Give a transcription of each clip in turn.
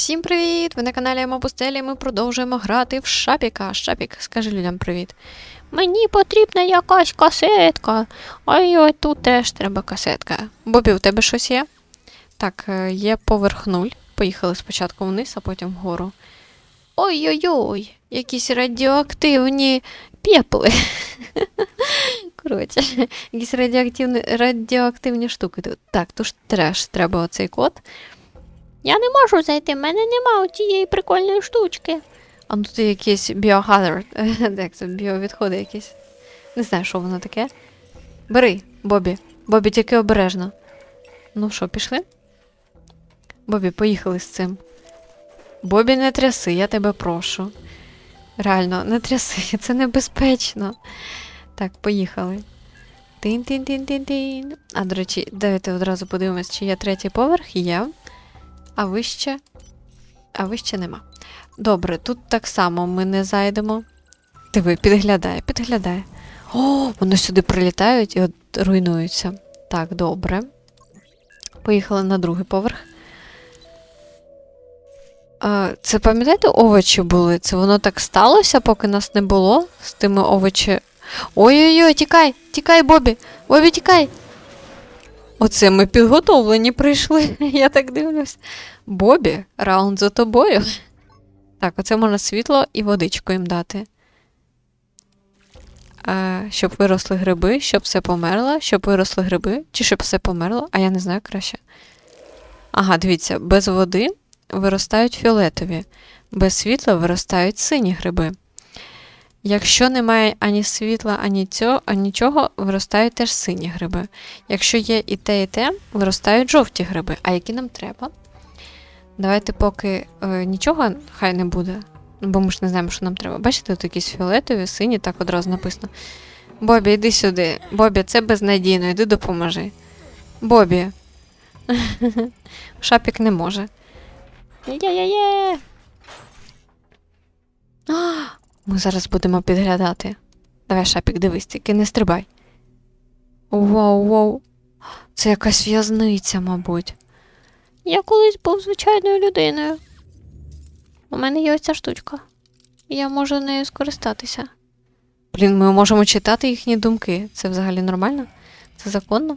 Всім привіт! Ви на каналі Мопустелі. Ми продовжуємо грати в Шапіка. Шапік, скажи людям привіт. Мені потрібна якась касетка. Ой, ой, тут теж треба касетка. Бобі, у тебе щось є? Так, е, є поверх нуль. Поїхали спочатку вниз, а потім вгору. Ой-ой-ой, якісь радіоактивні пепли. Коротше, якісь радіоактивні, радіоактивні штуки тут. Так, тож треш, треба оцей код. Я не можу зайти, в мене нема цієї прикольної штучки. А ну тут є якийсь біохазард. Як це біовідходи якісь. Не знаю, що воно таке. Бери, Бобі. Бобі, тільки обережно. Ну що, пішли? Бобі, поїхали з цим. Бобі, не тряси, я тебе прошу. Реально, не тряси, це небезпечно. Так, поїхали. Тин-тин-тин-тин-тин. А, до речі, давайте одразу подивимось, чи є третій поверх. Є. А вище. А вище нема. Добре, тут так само ми не зайдемо. Диви, підглядає, підглядає. О, вони сюди прилітають і от руйнуються. Так, добре. Поїхали на другий поверх. Це пам'ятаєте, овочі були? Це воно так сталося, поки нас не було з тими овочі. Ой-ой-ой, тікай, тікай, Бобі! Бобі, тікай! Оце ми підготовлені прийшли, я так дивлюсь. Бобі, раунд за тобою. Так, оце можна світло і водичку їм дати. А, щоб виросли гриби, щоб все померло, щоб виросли гриби, чи щоб все померло, а я не знаю краще. Ага, дивіться, без води виростають фіолетові, без світла виростають сині гриби. Якщо немає ані світла, ані цього, ані нічого, виростають теж сині гриби. Якщо є і те, і те, виростають жовті гриби. А які нам треба? Давайте, поки е, нічого хай не буде, бо ми ж не знаємо, що нам треба. Бачите, тут якісь фіолетові, сині, так одразу написано. Бобі, йди сюди. Бобі, це безнадійно, йди допоможи. Бобі. Шапік не може. Є-є-є. Ми зараз будемо підглядати. Давай, шапік, дивись, тільки не стрибай. Вау, вау. Це якась в'язниця, мабуть. Я колись був звичайною людиною. У мене є оця штучка. Я можу нею скористатися. Блін, ми можемо читати їхні думки. Це взагалі нормально? Це законно?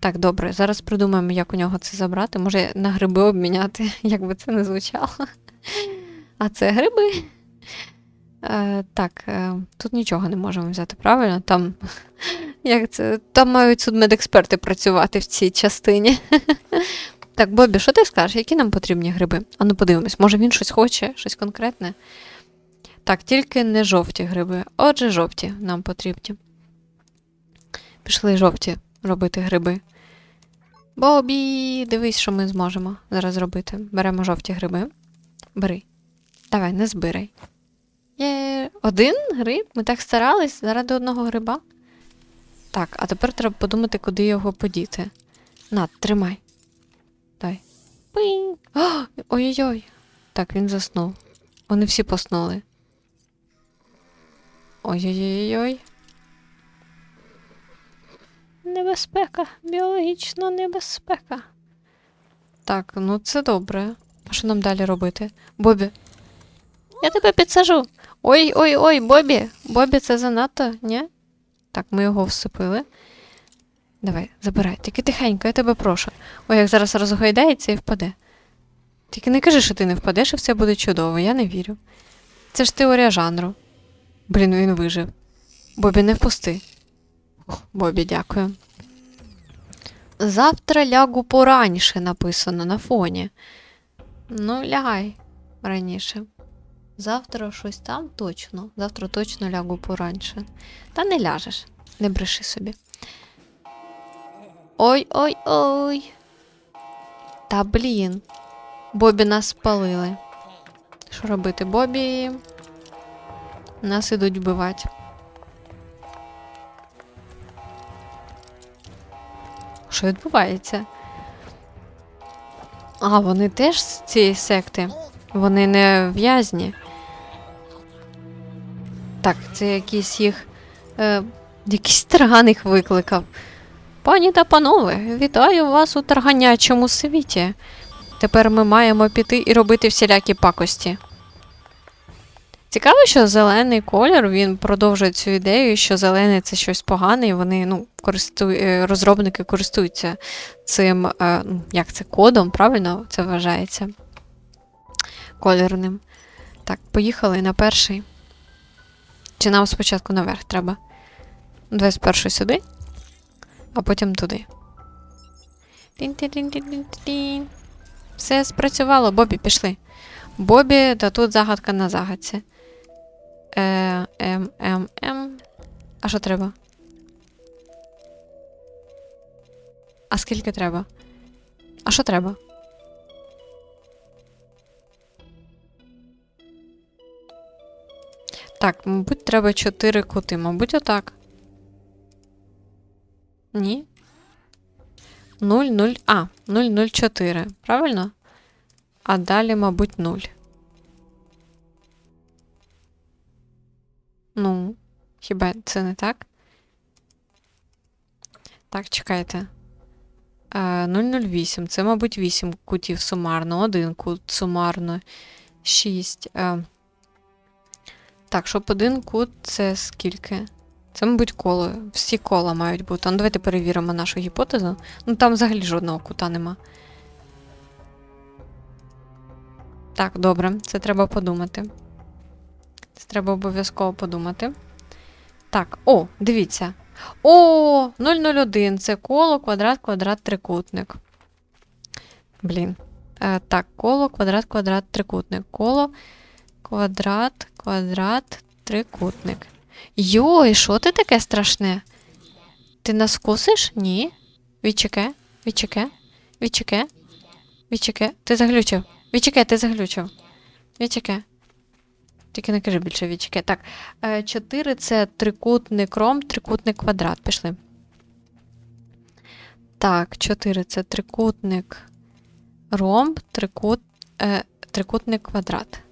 Так, добре, зараз придумаємо, як у нього це забрати. Може, на гриби обміняти, як би це не звучало. А це гриби. Е, так, е, тут нічого не можемо взяти, правильно? Там, як це, там мають судмедексперти працювати в цій частині. Так, Бобі, що ти скажеш, які нам потрібні гриби? Ану, подивимось, може він щось хоче, щось конкретне. Так, тільки не жовті гриби. Отже, жовті нам потрібні. Пішли жовті робити гриби. Бобі, дивись, що ми зможемо зараз зробити. Беремо жовті гриби. Бери. Давай, не збирай. Є один гриб? Ми так старались заради одного гриба. Так, а тепер треба подумати, куди його подіти. На, тримай. Дай. Пинь. Ой-ой-ой. Так, він заснув. Вони всі поснули. Ой-ой-ой. Небезпека, біологічна небезпека. Так, ну це добре. А що нам далі робити? Бобі. Я тебе підсажу. Ой, ой, ой, Бобі. Бобі, це занадто, ні? Так, ми його всипили. Давай, забирай. Тільки тихенько, я тебе прошу. Ой, як зараз розгойдається і впаде. Тільки не кажи, що ти не впадеш, і все буде чудово, я не вірю. Це ж теорія жанру. Блін, він вижив. Бобі, не впусти. Бобі, дякую. Завтра лягу пораньше написано на фоні. Ну, лягай раніше. Завтра щось там точно. Завтра точно лягу пораньше. Та не ляжеш, не бреши собі. Ой-ой-ой. Та блін. Бобі нас спалили. Що робити, Бобі? Нас ідуть вбивати. Що відбувається? А, вони теж з цієї секти. Вони не в'язні. Так, це якийсь їх. Е, якийсь тарган їх викликав. Пані та панове, вітаю вас у тарганячому світі. Тепер ми маємо піти і робити всілякі пакості. Цікаво, що зелений колір він продовжує цю ідею, що зелений це щось погане, і вони ну, користу... е, розробники користуються цим, е, ну, як це, кодом, правильно це вважається? Кольорним. Так, поїхали на перший. Чи нам спочатку наверх треба? Давай спершу сюди, а потім туди. Тін-тін-тін-тін-тін-тін. Все спрацювало, Бобі, пішли. Бобі, та тут загадка на загадці. Е, ем, ем, ем. А що треба? А скільки треба? А що треба? Так, мабуть, треба 4 кути. Мабуть, отак. Ні. 0, 0. А, 0, 0, 4. Правильно? А далі, мабуть, 0. Ну, хіба це не так? Так, чекайте. Е, 008. Це, мабуть, 8 кутів сумарно, один кут сумарно, 6. Так, щоб один кут це скільки? Це, мабуть, коло. Всі кола мають бути. Ну, давайте перевіримо нашу гіпотезу. Ну, там взагалі жодного кута нема. Так, добре, це треба подумати. Це треба обов'язково подумати. Так, о, дивіться. О, 001 це коло, квадрат, квадрат, трикутник. Блін. Е, так, коло, квадрат, квадрат, трикутник. Коло, квадрат, квадрат, трикутник. Йой, що ти таке страшне? Ти нас вкусиш? Ні. Відчеке, відчеке, відчеке, відчеке. Ти заглючив. Відчеке, ти заглючив. Відчеке. Тільки не кажи більше відчеке. Так. 4 це трикутник ром, трикутник квадрат. Пішли. Так, 4 це трикутник ромб, трикут, е, трикутник квадрат.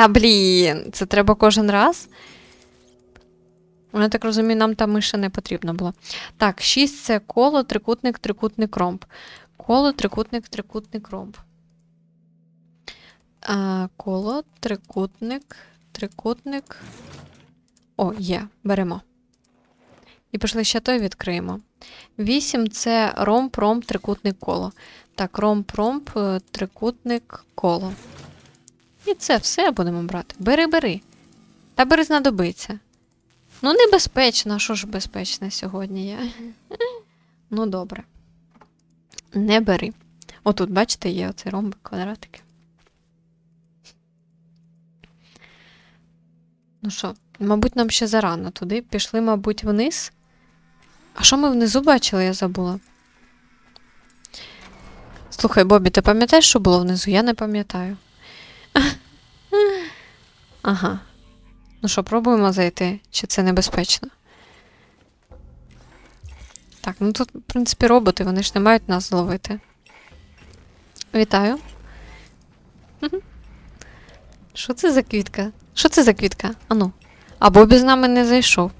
Та блін, це треба кожен раз. Я так розумію, нам та миша не потрібно було. Так, 6 це коло, трикутник, трикутник, ромб. Коло, трикутник, трикутник, ромб. А, коло, трикутник, трикутник. О, є, беремо. І пішли ще той відкриємо. 8 це ромб, ромб, трикутник, коло. Так, ромб, ромб, е, трикутник, коло. І це все будемо брати. Бери, бери. Та бери знадобиться. Ну, небезпечно, що ж безпечне сьогодні є? Ну, добре. Не бери. Отут, бачите, є оцей ромбик, квадратики. Ну що, мабуть, нам ще зарано туди. Пішли, мабуть, вниз. А що ми внизу бачили, я забула. Слухай, Бобі, ти пам'ятаєш, що було внизу? Я не пам'ятаю. Ага. Ну що, пробуємо зайти? Чи це небезпечно? Так, ну тут, в принципі, роботи, вони ж не мають нас зловити. Вітаю. Що це за квітка? Що це за квітка? Ану. А Бобі з нами не зайшов.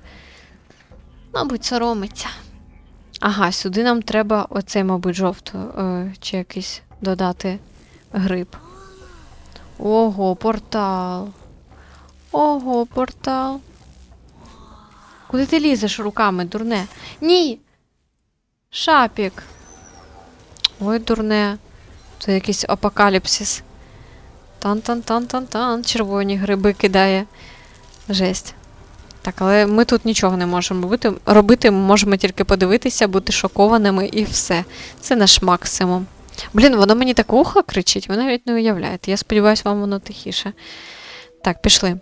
Мабуть, соромиться. Ага, сюди нам треба оцей, мабуть, жовту, е, чи якийсь додати гриб. Ого, портал. Ого, портал. Куди ти лізеш руками, дурне? Ні. Шапік. Ой, дурне. Це якийсь апокаліпсис. Тан-тан-тан-тан-тан. Червоні гриби кидає. Жесть. Так, але ми тут нічого не можемо робити. Робити можемо тільки подивитися, бути шокованими і все. Це наш максимум. Блін, воно мені так ухо кричить, ви навіть не уявляєте. Я сподіваюся, вам воно тихіше. Так, пішли.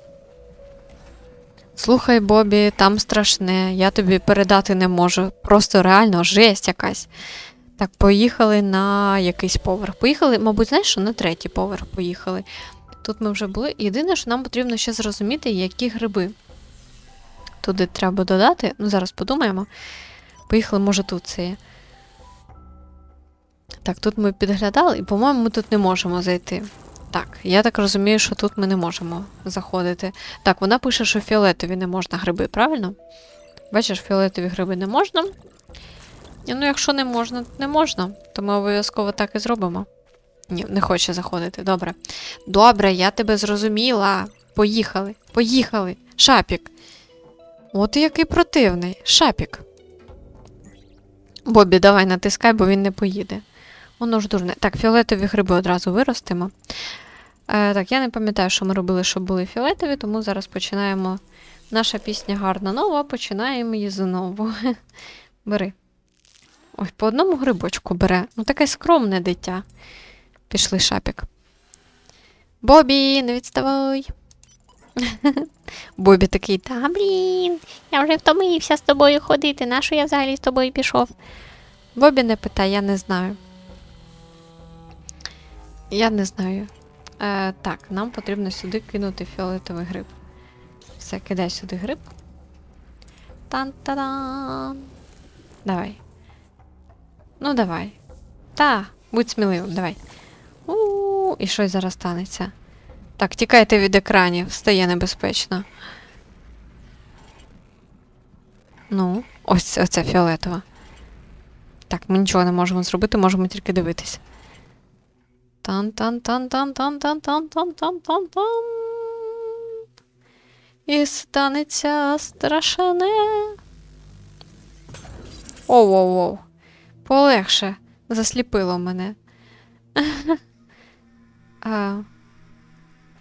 Слухай, Бобі, там страшне, я тобі передати не можу. Просто реально жесть якась. Так, поїхали на якийсь поверх. Поїхали, мабуть, знаєш, що на третій поверх поїхали. Тут ми вже були. Єдине, що нам потрібно ще зрозуміти, які гриби. Туди треба додати. Ну, зараз подумаємо. Поїхали, може, тут це є. Так, тут ми підглядали, і, по-моєму, ми тут не можемо зайти. Так, я так розумію, що тут ми не можемо заходити. Так, вона пише, що фіолетові не можна гриби, правильно? Бачиш, фіолетові гриби не можна. Ну, якщо не можна, не можна, то ми обов'язково так і зробимо. Ні, не хоче заходити. Добре. Добре, я тебе зрозуміла. Поїхали, поїхали. Шапік. От і який противний. Шапік. Бобі, давай натискай, бо він не поїде. Воно ж дурне. Так, фіолетові гриби одразу виростимо. Е, так, я не пам'ятаю, що ми робили, щоб були фіолетові, тому зараз починаємо. Наша пісня гарна нова, починаємо її знову. Бери. Ой, по одному грибочку бере. Ну, таке скромне дитя. Пішли шапік. Бобі, не відставай. Бобі такий, та блін, я вже втомився з тобою ходити. Нащо я взагалі з тобою пішов? Бобі не питай, я не знаю. Я не знаю. Е, так, нам потрібно сюди кинути фіолетовий гриб. Все, кидай сюди гриб. Тан-та-дан. Давай. Ну, давай. Та, будь сміливим, давай. у і щось зараз станеться. Так, тікайте від екранів, стає небезпечно. Ну, ось оце фіолетова. Так, ми нічого не можемо зробити, можемо тільки дивитись. Тан-тан-тан-тан-тан-тан-тан-тан-тан-тан. І станеться страшне. Оу-оу-оу. Полегше. Засліпило мене. а,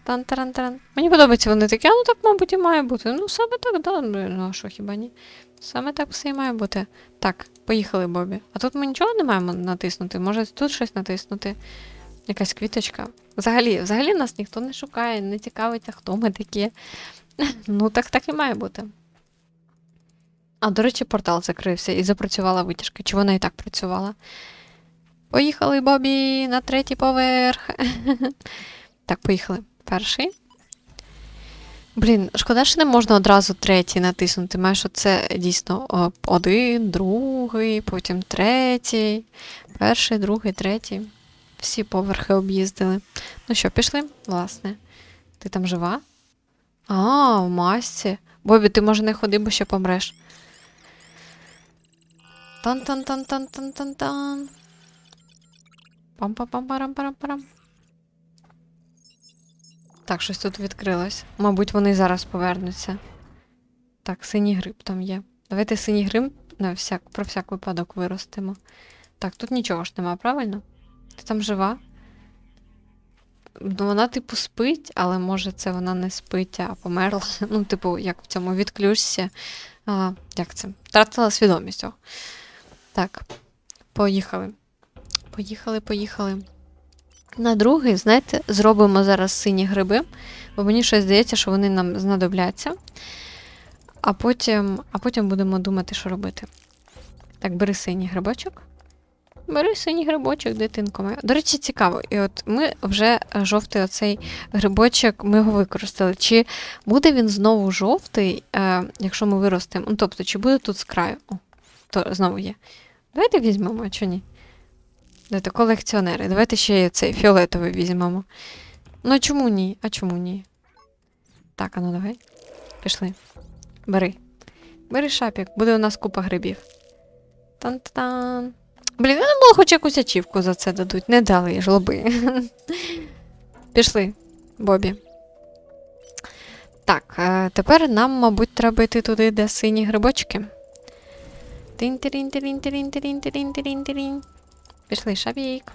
Тан-таран-таран. Мені подобається вони такі, ну так, мабуть, і має бути. Ну, саме так, да. Ну, ну, а що хіба ні? Саме так все і має бути. Так, поїхали, Бобі. А тут ми нічого не маємо натиснути. Може тут щось натиснути? Якась квіточка. Взагалі, взагалі нас ніхто не шукає, не цікавиться, хто ми такі. Ну, так так і має бути. А, до речі, портал закрився і запрацювала витяжка. Чи вона і так працювала? Поїхали, Бобі, на третій поверх. Так, поїхали. Перший. Блін, шкода, що не можна одразу третій натиснути. Маєш оце дійсно один, другий, потім третій, перший, другий, третій. Всі поверхи об'їздили. Ну що, пішли? Власне. Ти там жива? А, в масці. Бобі, ти може не ходи, бо ще помреш. Тан-тан-тан-тан-тан-тан-тан. Пам-пам-пам-парам-парам-парам. Так, щось тут відкрилось. Мабуть, вони зараз повернуться. Так, синій гриб там є. Давайте синій гриб на всяк, про всяк випадок виростимо. Так, тут нічого ж нема, правильно? Ти там жива? Ну, вона, типу, спить, але може це вона не спить, а померла. Ну, типу, як в цьому відключці. А, Як це? Втратила свідомість. О. Так, поїхали. Поїхали, поїхали. На другий, знаєте, зробимо зараз сині гриби, бо мені щось здається, що вони нам знадобляться. А потім, а потім будемо думати, що робити. Так, бери синій грибочок. Бери синій грибочок, дитинко моя. До речі, цікаво. І от ми вже жовтий оцей грибочок, ми його використали. Чи буде він знову жовтий, е, якщо ми виростемо? Ну, тобто, чи буде тут з краю? О, то знову є. Давайте візьмемо, чи ні? Давайте колекціонери. Давайте ще цей фіолетовий візьмемо. Ну, чому ні? А чому ні? Так, а ну давай. Пішли. Бери. Бери шапік, буде у нас купа грибів. Тан-тан. Блін, я думала, хоч якусь ачівку за це дадуть. Не дали жлоби. Пішли, Бобі. Так, е, тепер нам, мабуть, треба йти туди, де сині грибочки. Пішли, шапік.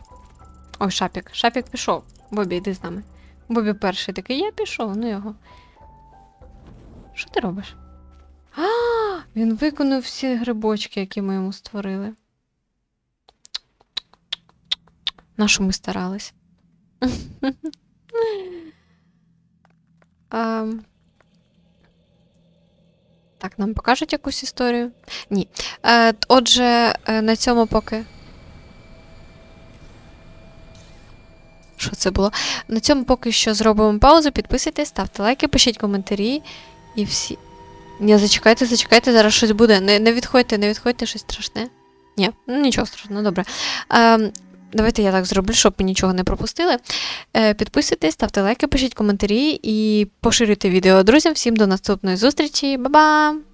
Ой, шапік. Шапік пішов. Бобі, йди з нами. Бобі перший такий, я пішов, ну його. Що ти робиш? А, він виконав всі грибочки, які ми йому створили. На що ми старались? Так, нам покажуть якусь історію? Ні. Е, отже, е, на цьому поки. Що це було? На цьому поки що зробимо паузу. Підписуйтесь, ставте лайки, пишіть коментарі і всі. Ні, зачекайте, зачекайте, зараз щось буде. Не, не відходьте, не відходьте, щось страшне. Ні, ну нічого страшного, добре. Е, давайте я так зроблю, щоб ви нічого не пропустили. Е, підписуйтесь, ставте лайки, пишіть коментарі і поширюйте відео друзям. Всім до наступної зустрічі. Ба-бам!